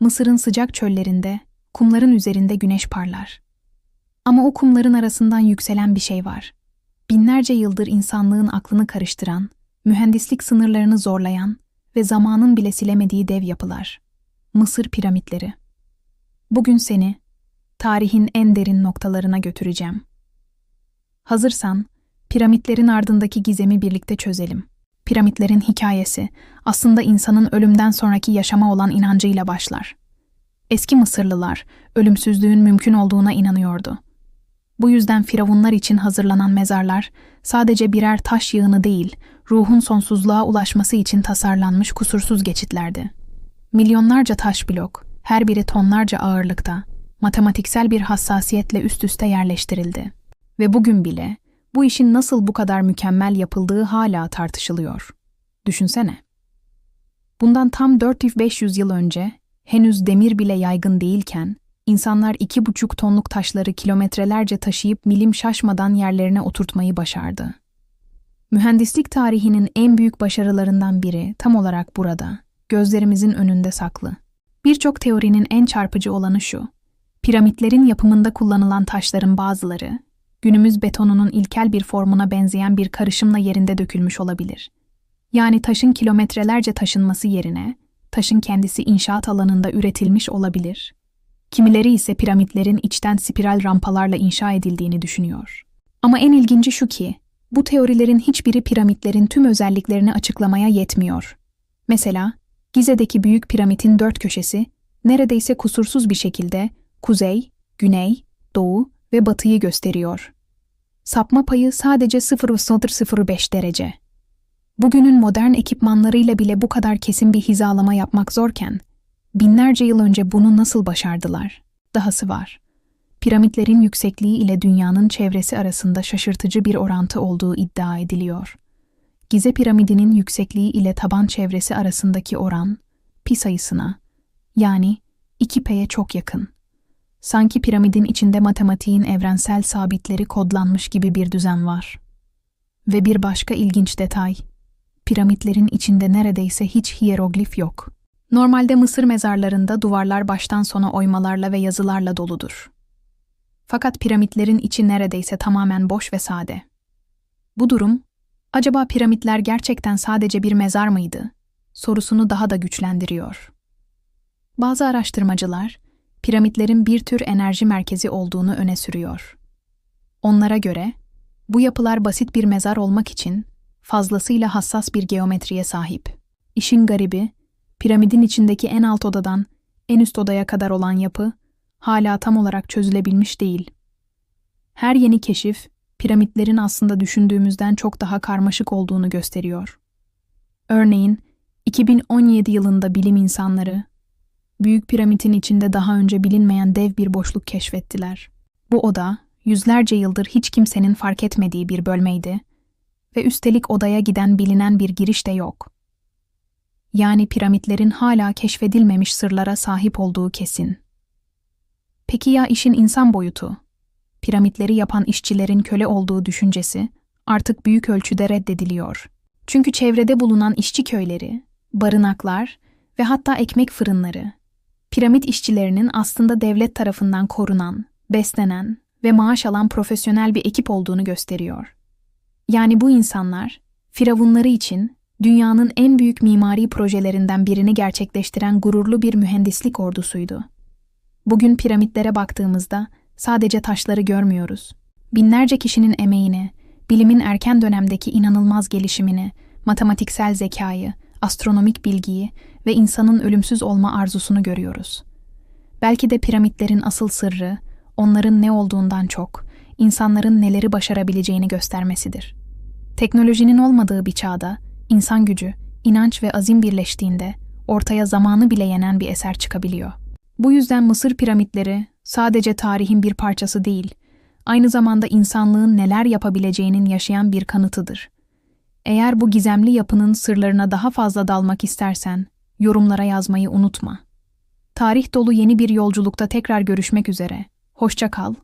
Mısır'ın sıcak çöllerinde, kumların üzerinde güneş parlar. Ama o kumların arasından yükselen bir şey var. Binlerce yıldır insanlığın aklını karıştıran, mühendislik sınırlarını zorlayan ve zamanın bile silemediği dev yapılar. Mısır piramitleri. Bugün seni tarihin en derin noktalarına götüreceğim. Hazırsan, piramitlerin ardındaki gizemi birlikte çözelim. Piramitlerin hikayesi aslında insanın ölümden sonraki yaşama olan inancıyla başlar. Eski Mısırlılar ölümsüzlüğün mümkün olduğuna inanıyordu. Bu yüzden firavunlar için hazırlanan mezarlar sadece birer taş yığını değil, ruhun sonsuzluğa ulaşması için tasarlanmış kusursuz geçitlerdi. Milyonlarca taş blok, her biri tonlarca ağırlıkta, matematiksel bir hassasiyetle üst üste yerleştirildi. Ve bugün bile bu işin nasıl bu kadar mükemmel yapıldığı hala tartışılıyor. Düşünsene. Bundan tam 400-500 yıl önce, henüz demir bile yaygın değilken, insanlar iki buçuk tonluk taşları kilometrelerce taşıyıp milim şaşmadan yerlerine oturtmayı başardı. Mühendislik tarihinin en büyük başarılarından biri tam olarak burada, gözlerimizin önünde saklı. Birçok teorinin en çarpıcı olanı şu. Piramitlerin yapımında kullanılan taşların bazıları, günümüz betonunun ilkel bir formuna benzeyen bir karışımla yerinde dökülmüş olabilir. Yani taşın kilometrelerce taşınması yerine, taşın kendisi inşaat alanında üretilmiş olabilir. Kimileri ise piramitlerin içten spiral rampalarla inşa edildiğini düşünüyor. Ama en ilginci şu ki, bu teorilerin hiçbiri piramitlerin tüm özelliklerini açıklamaya yetmiyor. Mesela, Gize'deki büyük piramidin dört köşesi neredeyse kusursuz bir şekilde kuzey, güney, doğu ve batıyı gösteriyor. Sapma payı sadece 0,05 derece. Bugünün modern ekipmanlarıyla bile bu kadar kesin bir hizalama yapmak zorken, binlerce yıl önce bunu nasıl başardılar? Dahası var. Piramitlerin yüksekliği ile dünyanın çevresi arasında şaşırtıcı bir orantı olduğu iddia ediliyor. Gize piramidinin yüksekliği ile taban çevresi arasındaki oran, pi sayısına, yani 2p'ye çok yakın. Sanki piramidin içinde matematiğin evrensel sabitleri kodlanmış gibi bir düzen var. Ve bir başka ilginç detay, piramitlerin içinde neredeyse hiç hieroglif yok. Normalde Mısır mezarlarında duvarlar baştan sona oymalarla ve yazılarla doludur. Fakat piramitlerin içi neredeyse tamamen boş ve sade. Bu durum, acaba piramitler gerçekten sadece bir mezar mıydı? sorusunu daha da güçlendiriyor. Bazı araştırmacılar, piramitlerin bir tür enerji merkezi olduğunu öne sürüyor. Onlara göre, bu yapılar basit bir mezar olmak için fazlasıyla hassas bir geometriye sahip. İşin garibi, piramidin içindeki en alt odadan en üst odaya kadar olan yapı hala tam olarak çözülebilmiş değil. Her yeni keşif, piramitlerin aslında düşündüğümüzden çok daha karmaşık olduğunu gösteriyor. Örneğin, 2017 yılında bilim insanları, Büyük piramidin içinde daha önce bilinmeyen dev bir boşluk keşfettiler. Bu oda, yüzlerce yıldır hiç kimsenin fark etmediği bir bölmeydi ve üstelik odaya giden bilinen bir giriş de yok. Yani piramitlerin hala keşfedilmemiş sırlara sahip olduğu kesin. Peki ya işin insan boyutu? Piramitleri yapan işçilerin köle olduğu düşüncesi artık büyük ölçüde reddediliyor. Çünkü çevrede bulunan işçi köyleri, barınaklar ve hatta ekmek fırınları piramit işçilerinin aslında devlet tarafından korunan, beslenen ve maaş alan profesyonel bir ekip olduğunu gösteriyor. Yani bu insanlar, firavunları için dünyanın en büyük mimari projelerinden birini gerçekleştiren gururlu bir mühendislik ordusuydu. Bugün piramitlere baktığımızda sadece taşları görmüyoruz. Binlerce kişinin emeğini, bilimin erken dönemdeki inanılmaz gelişimini, matematiksel zekayı, astronomik bilgiyi ve insanın ölümsüz olma arzusunu görüyoruz. Belki de piramitlerin asıl sırrı, onların ne olduğundan çok, insanların neleri başarabileceğini göstermesidir. Teknolojinin olmadığı bir çağda, insan gücü, inanç ve azim birleştiğinde ortaya zamanı bile yenen bir eser çıkabiliyor. Bu yüzden Mısır piramitleri sadece tarihin bir parçası değil, aynı zamanda insanlığın neler yapabileceğinin yaşayan bir kanıtıdır. Eğer bu gizemli yapının sırlarına daha fazla dalmak istersen, yorumlara yazmayı unutma. Tarih dolu yeni bir yolculukta tekrar görüşmek üzere. Hoşça kal.